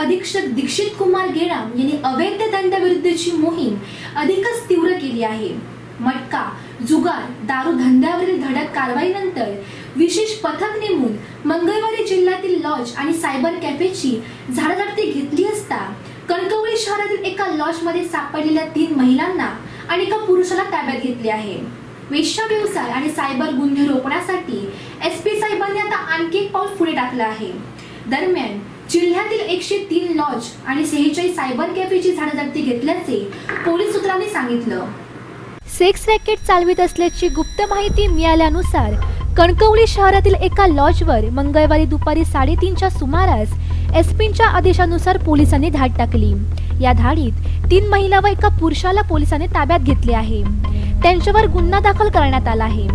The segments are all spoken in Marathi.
अधीक्षक दीक्षित कुमार गेडाम यांनी अवैध धंद्याविरुद्धची मोहीम अधिकच तीव्र केली आहे. मटका जुगार दारू धंद्यावरील धडक कारवाईनंतर विशेष पथक नेमून मंगळवारी जिल्ह्यातील लॉज आणि सायबर कॅफेची झाडाझडती घेतली असता कणकवली शहरातील एका लॉजमध्ये सापडलेल्या तीन महिलांना आणि एका पुरुषाला ताब्यात घेतले आहे. वेश्या व्यवसाय आणि सायबर गुन्हे रोखण्यासाठी एस पी साहेबांनी आता आणखी एक पाऊल पुढे टाकलं आहे. दरम्यान जिल्ह्यातील एकशे तीन लॉज आणि सेहेचाळीस सायबर कॅफेची झाडाझडती घेतल्याचे पोलीस सूत्रांनी सांगितलं. सेक्स रॅकेट चालवित असल्याची गुप्त माहिती मिळाल्यानुसार कणकवली शहरातील एका लॉजवर मंगळवारी दुपारी साडेतीनच्या सुमारास एसपींच्या आदेशानुसार पोलिसांनी धाड टाकली. या धाडीत तीन महिला व एका पुरुषाला पोलिसांनी ताब्यात घेतले आहे. त्यांच्यावर गुन्हा दाखल करण्यात आला आहे.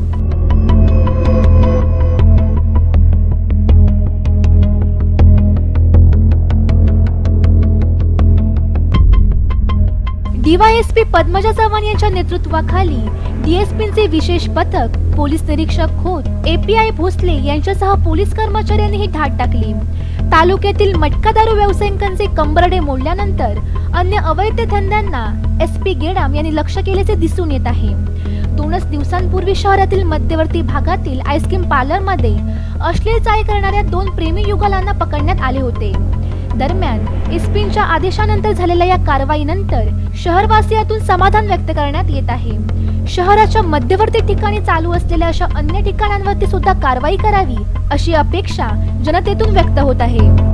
डीवायएसपी पद्मजा चव्हाण यांच्या नेतृत्वाखाली डीएसपींचे विशेष पथक पोलीस निरीक्षक खोत एपीआय भोसले यांच्यासह पोलीस कर्मचाऱ्यांनी ही धाड टाकली. तालुक्यातील मटका दारू व्यावसायिकांचे कंबरडे मोडल्यानंतर अन्य अवैध धंद्यांना एस पी गेडाम यांनी लक्ष केल्याचे दिसून येत आहे. दोनच दिवसांपूर्वी शहरातील मध्यवर्ती भागातील आईस्क्रीम पार्लरमध्ये अश्लील चाय करणाऱ्या दोन प्रेमी युगलांना पकडण्यात आले होते. दरम्यान इस्पिनच्या आदेशानंतर झालेल्या या कारवाईनंतर शहरवासियातून समाधान व्यक्त करण्यात येत आहे. शहराच्या मध्यवर्ती ठिकाणी चालू असलेल्या अशा अन्य ठिकाणांवरती सुद्धा कारवाई करावी अशी अपेक्षा जनतेतून व्यक्त होत आहे.